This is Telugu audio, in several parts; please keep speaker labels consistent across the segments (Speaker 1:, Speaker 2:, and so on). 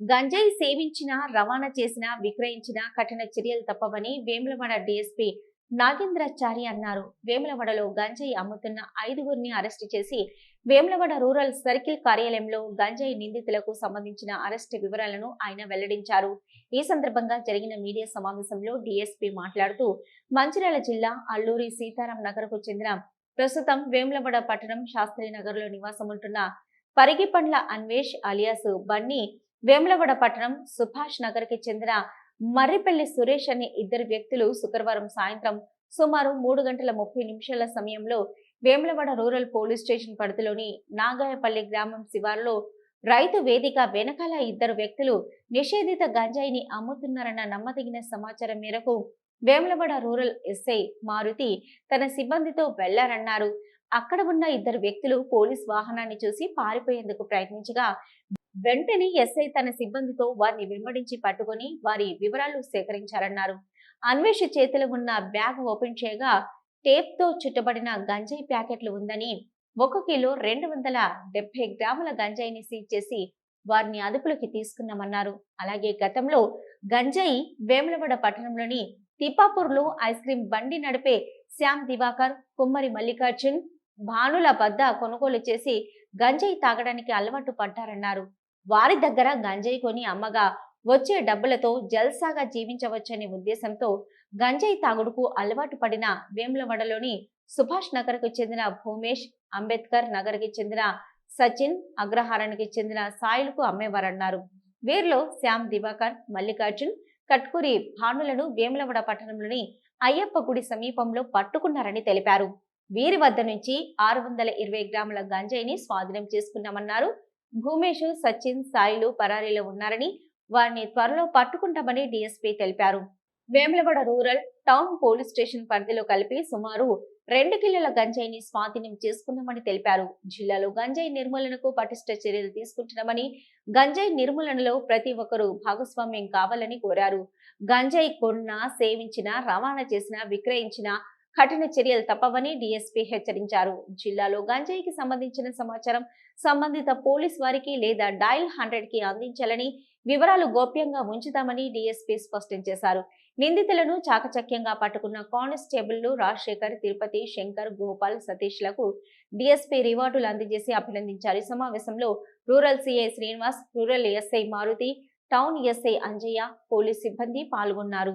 Speaker 1: గంజాయి సేవించిన రవాణా చేసిన విక్రయించిన కఠిన చర్యలు తప్పవని వేములవాడ డీఎస్పీ నాగేంద్రాచారి అన్నారు. వేములవాడలో గంజాయి అమ్ముతున్న ఐదుగురిని అరెస్టు చేసి వేములవాడ రూరల్ సర్కిల్ కార్యాలయంలో గంజాయి నిందితులకు సంబంధించిన అరెస్టు వివరాలను ఆయన వెల్లడించారు. ఈ సందర్భంగా జరిగిన మీడియా సమావేశంలో డీఎస్పీ మాట్లాడుతూ మంచిర్యాల జిల్లా అల్లూరి సీతారాం నగర్కు చెందిన ప్రస్తుతం వేములవాడ పట్టణం శాస్త్రి నగర్లో నివాసం ఉంటున్న పరిగిపండ్ల అన్వేష్ అలియాస్ బన్నీ వేములవాడ పట్టణం సుభాష్ నగర్కి చెందిన మర్రిపల్లి సురేష్ అనే ఇద్దరు వ్యక్తులు శుక్రవారం సాయంత్రం సుమారు మూడు గంటల ముప్పై నిమిషాల సమయంలో వేములవాడ రూరల్ పోలీస్ స్టేషన్ పరిధిలోని నాగాయపల్లి గ్రామం శివారులో రైతు వేదిక వెనకాల ఇద్దరు వ్యక్తులు నిషేధిత గంజాయిని అమ్ముతున్నారన్న నమ్మదగిన సమాచారం మేరకు వేములవాడ రూరల్ ఎస్ఐ మారుతి తన సిబ్బందితో వెళ్ళారన్నారు. అక్కడ ఉన్న ఇద్దరు వ్యక్తులు పోలీస్ వాహనాన్ని చూసి పారిపోయేందుకు ప్రయత్నించగా వెంటనే ఎస్ఐ తన సిబ్బందితో వారిని వెంబడించి పట్టుకొని వారి వివరాలు సేకరించారన్నారు. అన్వేష చేతిలో ఉన్న బ్యాగ్ ఓపెన్ చేయగా టేప్తో చుట్టబడిన గంజాయి ప్యాకెట్లు ఉందని ఒక కిలో రెండు వందల డెబ్బై గ్రాముల గంజాయిని సీజ్ చేసి వారిని అదుపులోకి తీసుకున్నామన్నారు. అలాగే గతంలో గంజాయి వేములవాడ పట్టణంలోని తిప్పాపూర్లో ఐస్ క్రీం బండి నడిపే శ్యామ్ దివాకర్ కుమ్మరి మల్లికార్జున్ భానుల వద్ద కొనుగోలు చేసి గంజాయి తాగడానికి అలవాటు పడ్డారన్నారు. వారి దగ్గర గంజాయి కొని అమ్మగా వచ్చే డబ్బులతో జల్సాగా జీవించవచ్చనే ఉద్దేశంతో గంజాయి తాగుడుకు అలవాటు పడిన వేములవాడలోని సుభాష్ నగర్కు చెందిన భూమేష్ అంబేద్కర్ నగర్కి చెందిన సచిన్ అగ్రహారానికి చెందిన సాయిలకు అమ్మేవారన్నారు. వీరిలో శ్యామ్ దివాకర్ మల్లికార్జున్ కట్కూరి భానులను వేములవడ పట్టణంలోని అయ్యప్ప గుడి సమీపంలో పట్టుకున్నారని తెలిపారు. వీరి వద్ద నుంచి ఆరు వందల ఇరవై గ్రాముల గంజాయిని స్వాధీనం చేసుకున్నామన్నారు. భూమేష్ సచిన్ సాయిలు పరారీలో ఉన్నారని వారిని త్వరలో పట్టుకుంటామని డీఎస్పీ తెలిపారు. Vemulawada rural town police station పరిధిలో కలిపి సుమారు రెండు కిలోల గంజాయిని స్వాధీనం చేసుకున్నామని తెలిపారు. జిల్లాలో గంజాయి నిర్మూలనకు పటిష్ట చర్యలు తీసుకుంటున్నామని గంజాయి నిర్మూలనలో ప్రతి ఒక్కరూ భాగస్వామ్యం కావాలని కోరారు. గంజాయి కొన్న సేవించిన రవాణా చేసిన విక్రయించిన కఠిన చర్యలు తప్పవని డీఎస్పీ హెచ్చరించారు. జిల్లాలో గంజాయికి సంబంధించిన సమాచారం సంబంధిత పోలీస్ వారికి లేదా డైల్ హండ్రెడ్కి అందించాలని వివరాలు గోప్యంగా ఉంచుతామని డీఎస్పీ స్పష్టం చేశారు. నిందితులను చాకచక్యంగా పట్టుకున్న కానిస్టేబుల్లు రాజశేఖర్ తిరుపతి శంకర్ గోపాల్ సతీష్లకు డీఎస్పీ రివార్డులు అందజేసి అభినందించారు. ఈ సమావేశంలో rural CI Srinivas rural SI Maruti town SI Anjaiah police సిబ్బంది పాల్గొన్నారు.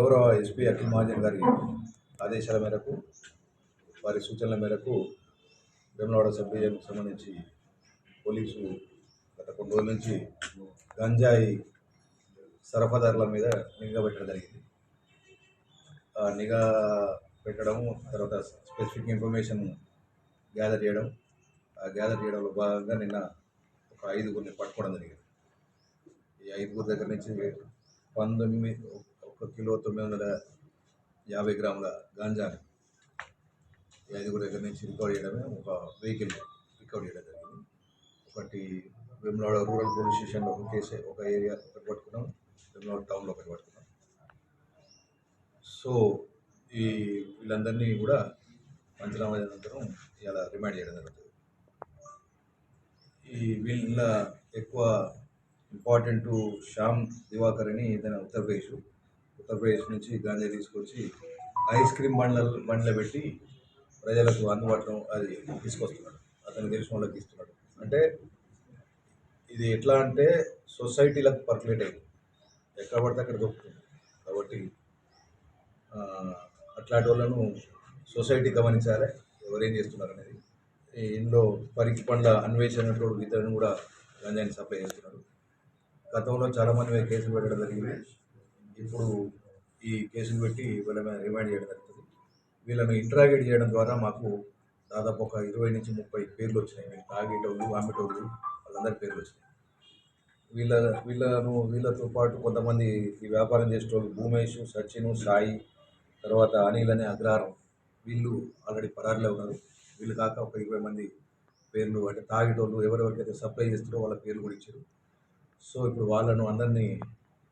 Speaker 2: గౌరవ ఎస్పీ అఖిల్ మహాజన్ గారి ఆదేశాల మేరకు వారి సూచనల మేరకు వేములవాడ సబ్ సంబంధించి పోలీసు గత కొన్ని రోజుల నుంచి గంజాయి సరఫదారుల మీద నిఘా పెట్టడం జరిగింది. ఆ నిఘా పెట్టడం తర్వాత స్పెసిఫిక్ ఇన్ఫర్మేషన్ గ్యాదర్ చేయడం ఆ గ్యాదర్ చేయడంలో భాగంగా నిన్న ఒక ఐదుగురిని పట్టుకోవడం జరిగింది. ఈ ఐదుగురి దగ్గర నుంచి పంతొమ్మిది ఒక కిలో తొమ్మిది వందల యాభై గ్రాముల గాంజాని యాదగిరి ఐదుగురు దగ్గర నుంచి రికవర్ చేయడమే ఒక వెహికల్ రికవర్ చేయడం జరిగింది. ఒకటి వేములవాడ రూరల్ పోలీస్ స్టేషన్లో ఒక కేసు ఒక ఏరియా ఒకటి పట్టుకున్నాం వేములవాడ టౌన్లో ఒకటి పట్టుకున్నాం సో ఈ వీళ్ళందరినీ కూడా పంచనామా అనంతరం ఇలా రిమాండ్ చేయడం జరుగుతుంది. ఈ వీళ్ళ ఎక్కువ ఇంపార్టెంట్ శ్యామ్ దివాకర్ అని ఇతను ఉత్తరప్రదేశ్. ఉత్తరప్రదేశ్ నుంచి గాంజా తీసుకొచ్చి ఐస్ క్రీమ్ బండ్ల బండ్లో పెట్టి ప్రజలకు అందుబాటులో అది తీసుకొస్తున్నాడు. అతను తెలిసిన వాళ్ళకి ఇస్తున్నాడు. అంటే ఇది ఎట్లా అంటే సొసైటీలకు పర్కులేట్ అయింది. ఎక్కడ పడితే అక్కడ దొరుకుతుంది. కాబట్టి అట్లాంటి వాళ్ళను సొసైటీ గమనించాలి. ఎవరేం చేస్తున్నారు అనేది. ఇందులో పరికి పండ్ల అన్వేషణ ఇతరులను కూడా గంజాయిని సప్లై చేస్తున్నారు. గతంలో చాలామంది కేసులు పెట్టడం జరిగింది. ఇప్పుడు ఈ కేసును పెట్టి వీళ్ళ మీద రిమైండ్ చేయడం జరుగుతుంది. వీళ్ళను ఇంట్రాగేట్ చేయడం ద్వారా మాకు దాదాపు ఒక ఇరవై నుంచి ముప్పై పేర్లు వచ్చినాయి. వీళ్ళు తాగేటోళ్ళు ఆమెటోళ్ళు వాళ్ళందరి పేర్లు వచ్చినాయి. వీళ్ళ వీళ్ళను వీళ్ళతో పాటు కొంతమంది ఈ వ్యాపారం చేసేటోళ్ళు భూమేష్ సచిన్ సాయి తర్వాత అనిల్ అనే అగ్రహారం వీళ్ళు ఆల్రెడీ పరారిలో ఉన్నారు. వీళ్ళు కాక ఒక ఇరవై మంది పేర్లు అంటే తాగేటోళ్ళు ఎవరెవరికైతే సప్లై చేస్తారో వాళ్ళ పేర్లు కూడా ఇచ్చారు. సో ఇప్పుడు వాళ్ళను అందరినీ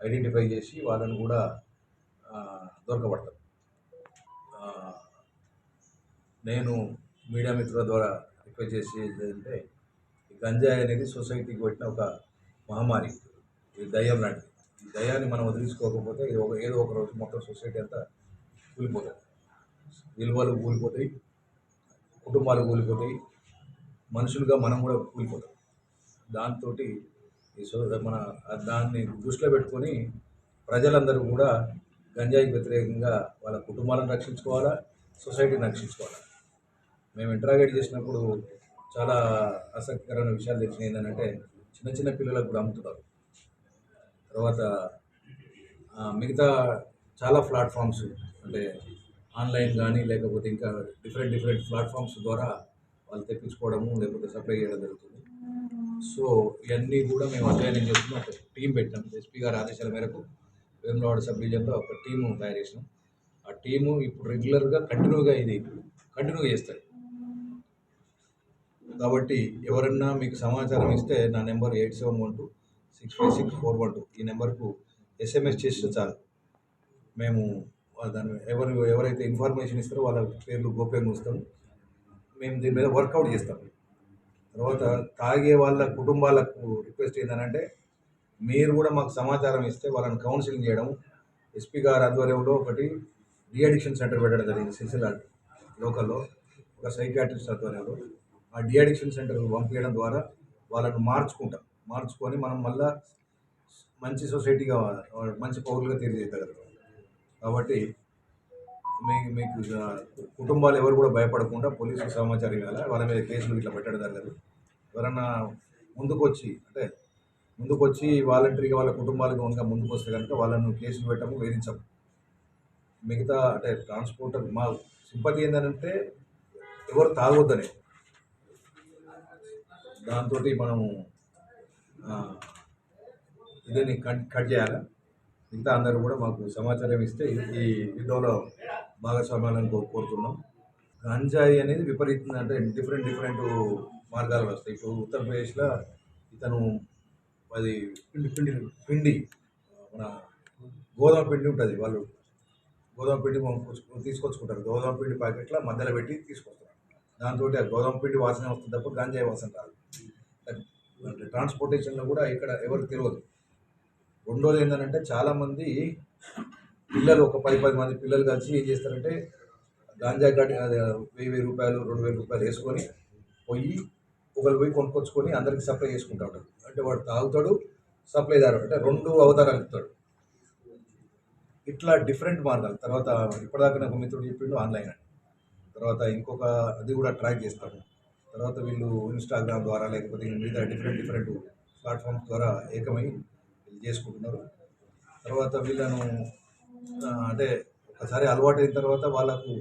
Speaker 2: ఐడెంటిఫై చేసి వాళ్ళను కూడా దొరకబడతారు నేను మీడియా మిత్రుల ద్వారా రిక్వెస్ట్ చేసేది అంటే ఈ గంజాయి అనేది సొసైటీకి పెట్టిన ఒక మహమ్మారి. ఇది దయ్యం లాంటిది. ఈ దయ్యాన్ని మనం వదిలించుకోకపోతే ఇది ఒక ఏదో ఒక రోజు మొత్తం సొసైటీ అంతా కూలిపోతుంది. విలువలు కూలిపోతాయి కుటుంబాలు కూలిపోతాయి మనుషులుగా మనం కూడా కూలిపోతాం. దాంతో ఈ సో మన దాన్ని దృష్టిలో పెట్టుకొని ప్రజలందరూ కూడా గంజాయికి వ్యతిరేకంగా వాళ్ళ కుటుంబాలను రక్షించుకోవాలా? సొసైటీని రక్షించుకోవాలా? మేము ఇంటరాగేట్ చేసినప్పుడు చాలా ఆసక్తికరమైన విషయాలు తెలిసినాయి. ఏంటంటే చిన్న చిన్న పిల్లలకు కూడా అమ్ముతున్నారు తర్వాత మిగతా చాలా ప్లాట్ఫామ్స్ అంటే ఆన్లైన్ కానీ లేకపోతే ఇంకా డిఫరెంట్ డిఫరెంట్ ప్లాట్ఫామ్స్ ద్వారా వాళ్ళు తెప్పించుకోవడము లేకపోతే సప్లై చేయడం జరుగుతుంది. సో ఇవన్నీ కూడా మేము అధ్యయనం చేస్తున్నాం. టీం పెట్టాం. ఎస్పీ గారి ఆదేశాల మేరకు వేములవాడ సబ్ డివిజన్లో ఒక టీము తయారు చేసినాం. ఆ టీము ఇప్పుడు రెగ్యులర్గా కంటిన్యూగా ఇది కంటిన్యూగా చేస్తారు. కాబట్టి ఎవరన్నా మీకు సమాచారం ఇస్తే నా number eight seven one two six five six four one two. ఈ నెంబర్కు ఎస్ఎంఎస్ చేస్తే చాలు. మేము దాన్ని దాని ఎవరు ఎవరైతే ఇన్ఫర్మేషన్ ఇస్తారో వాళ్ళ పేర్లు గోప్యంగా ఉంచుతాము మేము దీని మీద వర్కౌట్ చేస్తాం. తర్వాత తాగే వాళ్ళ కుటుంబాలకు రిక్వెస్ట్ ఏంటంటే మీరు కూడా మాకు సమాచారం ఇస్తే వాళ్ళని కౌన్సిలింగ్ చేయడం ఎస్పీ గారి ఆధ్వర్యంలో ఒకటి డిఅడిక్షన్ సెంటర్ పెట్టడం జరిగింది సిరిసిల్ల లోకల్లో ఒక సైకాట్రిస్ట్ ఆధ్వర్యంలో. ఆ డిఅడిక్షన్ సెంటర్కి పంపించడం ద్వారా వాళ్ళను మార్చుకుంటాం. మార్చుకొని మనం మళ్ళా మంచి సొసైటీగా మంచి పౌరులుగా తీర్చిదిద్దగలుగుతాం. కాబట్టి మీ మీకు కుటుంబాలు ఎవరు కూడా భయపడకుండా పోలీసులకు సమాచారం ఇవ్వాలి? వాళ్ళ మీద కేసులు ఇట్లా పెట్టడం జరగదు. ఎవరన్నా ముందుకు వచ్చి అంటే ముందుకు వచ్చి వాలంటరీగా వాళ్ళ కుటుంబాలకు కనుక ముందుకు వస్తే కనుక వాళ్ళను కేసులు పెట్టము వేధించము. మిగతా అంటే ట్రాన్స్పోర్టర్ మా సింపతి ఏంటంటే ఎవరు తాగొద్దనే. దాంతో మనము ఇదని కట్ కట్ చేయాలి? మిగతా అందరూ కూడా మాకు సమాచారం ఇస్తే ఈ యుద్ధంలో భాగస్వామ్యాలను కోరుతున్నాం. గంజాయి అనేది విపరీతంగా అంటే డిఫరెంట్ డిఫరెంట్ మార్గాలు వస్తాయి. ఇప్పుడు ఉత్తరప్రదేశ్లో ఇతను అది పిండి పిండి పిండి. మన గోధుమ పిండి ఉంటుంది. వాళ్ళు గోధుమ పిండి తీసుకొచ్చుకుంటారు. గోధుమ పిండి ప్యాకెట్లో మధ్యలో పెట్టి తీసుకొస్తారు. దాంతో ఆ గోధుమ పిండి వాసన వస్తుంది తప్ప గంజాయి వాసన రాదు. అంటే ట్రాన్స్పోర్టేషన్లో కూడా ఇక్కడ ఎవరికి తెలియదు రెండోది ఏంటంటే చాలామంది పిల్లలు ఒక పది పది మంది పిల్లలు కలిసి ఏం చేస్తారంటే గాంజా గడి అది వెయ్యి వెయ్యి రూపాయలు రెండు వేల రూపాయలు వేసుకొని పోయి ఒకరు పోయి కొనుక్కొచ్చుకొని అందరికి సప్లై చేసుకుంటాడు అంటే వాడు తాగుతాడు సప్లైదారు అంటే రెండు అవతారాలు ఇస్తాడు. ఇట్లా డిఫరెంట్ మార్గాలు. తర్వాత ఇప్పటిదాకా నాకు మిత్రుడు చెప్పిండు ఆన్లైన్ అని. తర్వాత ఇంకొక అది కూడా ట్రాక్ చేస్తాడు తర్వాత వీళ్ళు ఇన్స్టాగ్రామ్ ద్వారా లేకపోతే మిగతా డిఫరెంట్ డిఫరెంట్ ప్లాట్ఫామ్స్ ద్వారా ఏకమై వీళ్ళు చేసుకుంటున్నారు. తర్వాత వీళ్ళను అంటే ఒకసారి అలవాటు అయిన తర్వాత వాళ్ళకు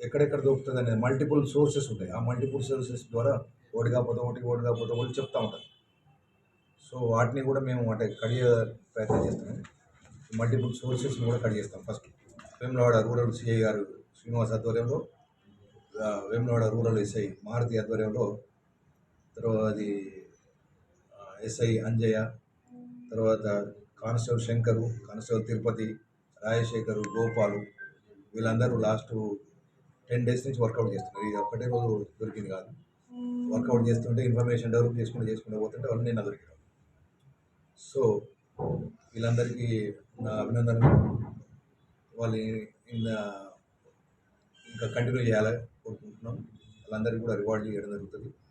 Speaker 2: ఎక్కడెక్కడ దొరుకుతుంది అనేది మల్టిపుల్ సోర్సెస్ ఉంటాయి. ఆ మల్టిపుల్ సోర్సెస్ ద్వారా ఓటిగా కాకపోతే ఒకటి ఓటిగా కాకపోతే ఒకటి చెప్తా ఉంటారు. సో వాటిని కూడా మేము అంటే కడిగే ప్రయత్నం చేస్తాం. మల్టిపుల్ సోర్సెస్ని కూడా కట్ చేస్తాం ఫస్ట్. వేములవాడ రూరల్ సిఐ గారు శ్రీనివాస్ ఆధ్వర్యంలో ఆ, వేములవాడ రూరల్ ఎస్ఐ మారుతి ఆధ్వర్యంలో తర్వాత అది ఎస్ఐ అంజయ్య తర్వాత కానిస్టేబుల్ శంకరు కానిస్టేబుల్ తిరుపతి రాజశేఖరు గోపాలు వీళ్ళందరూ లాస్ట్ టెన్ డేస్ నుంచి వర్కౌట్ చేస్తున్నారు. ఇది ఒక్కటే రోజు దొరికింది కాదు. వర్కౌట్ చేస్తుంటే ఇన్ఫర్మేషన్ డెవలప్ చేసుకుంటూ చేసుకుంటూ పోతుంటే వాళ్ళు నేను దొరికారు సో వీళ్ళందరికీ నా అభినందనలు. వాళ్ళు ఇంకా కంటిన్యూ చేయాలని కోరుకుంటున్నాం. వాళ్ళందరికీ కూడా రివార్డ్ చేయడం జరుగుతుంది.